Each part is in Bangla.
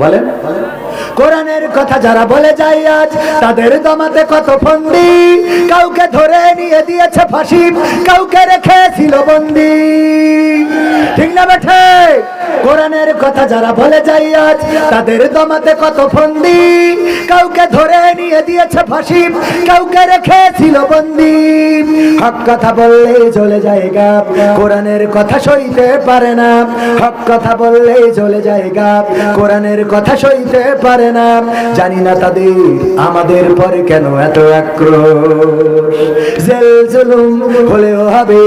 বলেন। কোরআনের কথা যারা বলে যায় আজ, তাদের দমাতে কত ফন্দি। কাউকে ধরে নিয়ে দিয়েছে ফাঁসি, কাউকে রেখেছিল বন্দি। ঠিক না বেঠে? কোরআনের কথা যারা বলে যায় আজ, তাদের দমাতে কত ফন্দি। কাউকে ধরে নিয়ে দিয়েছে ফাঁসি, কাউকে রেখেছিল বন্দি। হক কথা বললেই চলে যায় গাপ কোরআনের কথা সইতে পারে না। হক কথা বললেই চলে যায় গাপ কোরআনের কথা সইতে পারে না। জানি না তাদের, আমাদের পরে কেন এত আক্রোশ। জেল জুলুম হলেও হবে,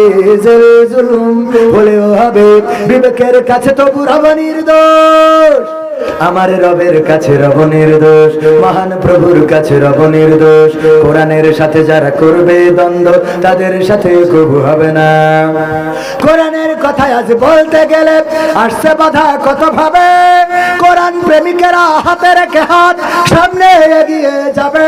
জেল জুলুম হলেও হবে। বিবেকের কাছে তবু রব নির্দোষ আমার রবের কাছে রব নির্দোষ মহান প্রভুর কাছে রব নির্দোষ কোরআনের সাথে যারা করবে দ্বন্দ্ব, তাদের সাথে কবু হবে না। কোরআনের কথা আজ বলতে গেলে আসছে বাধা কত ভাবে কোরআন প্রেমিকেরা হাতে রেখে হাত সামনে এগিয়ে যাবে।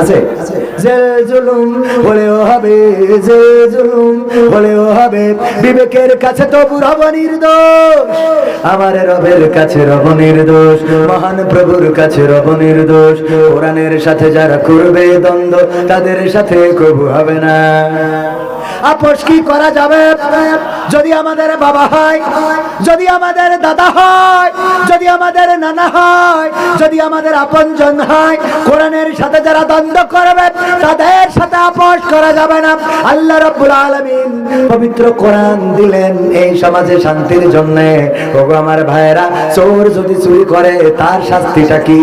আছে? যে জুলুম হলেও হবে, যে জুলুম হলেও হবে, বিবেকের কাছে তবু রব নির্দোষ। আমার রবের কাছে রব নির্দোষ, মহান প্রভুর কাছে রব নির্দোষ। কোরআনের সাথে যারা করবে দ্বন্দ্ব, তাদের সাথে কবু হবে না। আপোষ কি করা যাবে? যদি আমাদের বাবা হয়, যদি আমাদের দাদা হয়, যদি আমাদের নানা হয়, যদি আমাদের আপনজন হয়, কোরআনের সাথে যারা দ্বন্দ্ব করবে, তাদের সাথে আপোষ করা যাবে না। আল্লাহ রব্বুল আলামিন পবিত্র কোরআন দিলেন এই সমাজে শান্তির জন্য। ওগো আমার ভাইয়েরা, চোর যদি চুরি করে, তার শাস্তিটা কি?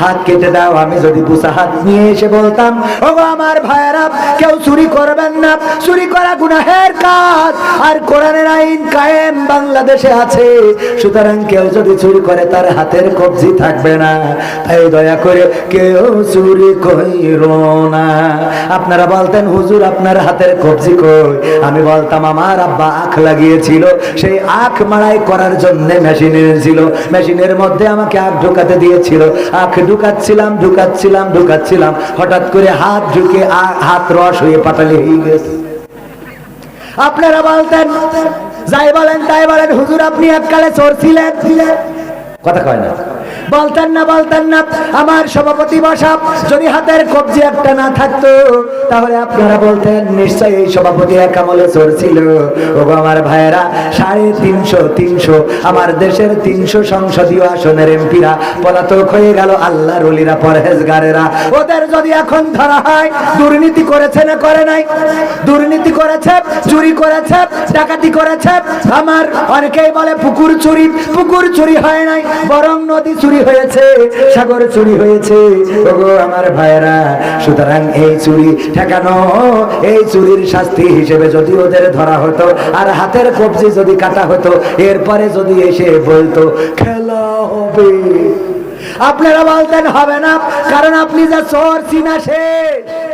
হাত কেটে দাও, আমি যদি বুসা হাত নিয়ে এসে বলতাম, ওগো আমার ভাইয়েরা, কেউ চুরি করবেন না, চুরি করা গুনাহের কাজ, আর কোরআনের আইন কায়েম বাংলাদেশে আছে। সুতরাং কেউ যদি চুরি করে, তার হাতের কবজি থাকবে না। তাই দয়া করে কেউ চুরি কইর না। আপনারা বলতেন, হুজুর, আপনার হাতের কবজি কই? আমি বলতাম, আমার আব্বা আখ লাগিয়েছিল, সেই আখ মাড়াই করার জন্য মেশিন এনেছিল। মেশিনের মধ্যে আমাকে আখ ঢুকাতে দিয়েছিল। আখ ঢুকাচ্ছিলাম ঢুকাচ্ছিলাম ঢুকাচ্ছিলাম। হঠাৎ করে হাত ঢুকে হাত রস হয়ে পাটালি হয়ে গেছে। আপনারা বলতেন, যাই বলেন, তাই বলেন, হুজুর আপনি এককালে চোর ছিলেন কথা কয় না। বলতেন না বলতেন না। আমার সভাপতি বসা যদি হাতের কবজি একটা না থাকতো, তাহলে আপনারা বলতেন, নিশ্চয়ই এই সভাপতি এক আমলে চোর ছিল। আমার ভাইয়েরা, সাড়ে তিনশো তিনশো, আমার দেশের তিনশো সংসদীয় আসনের এমপিরা, পলাতক হয়ে গেল আল্লাহ রলিরা পরহেজগারেরা। ওদের যদি এখন ধরা হয়, দুর্নীতি করেছে না করে নাই? দুর্নীতি করেছে, চুরি করেছে, ডাকাতি করেছে। আমার অনেকেই বলে, পুকুর চুরি পুকুর চুরি হয় নাই, বরং নদী চুরি হয়েছে, সাগর চুরি হয়েছে। ওগো আমার ভাইরা সুতরাং এই চুরি ঠেকানো, এই চুরির শাস্তি হিসেবে যদি ওদের ধরা হতো, আর হাতের কবজি যদি কাটা হতো, এরপরে যদি এসে বলতো, খেলা হবে। আপনারা বলতেন, হবে না। কারণ আপনি যা চোর চিনা শেষ।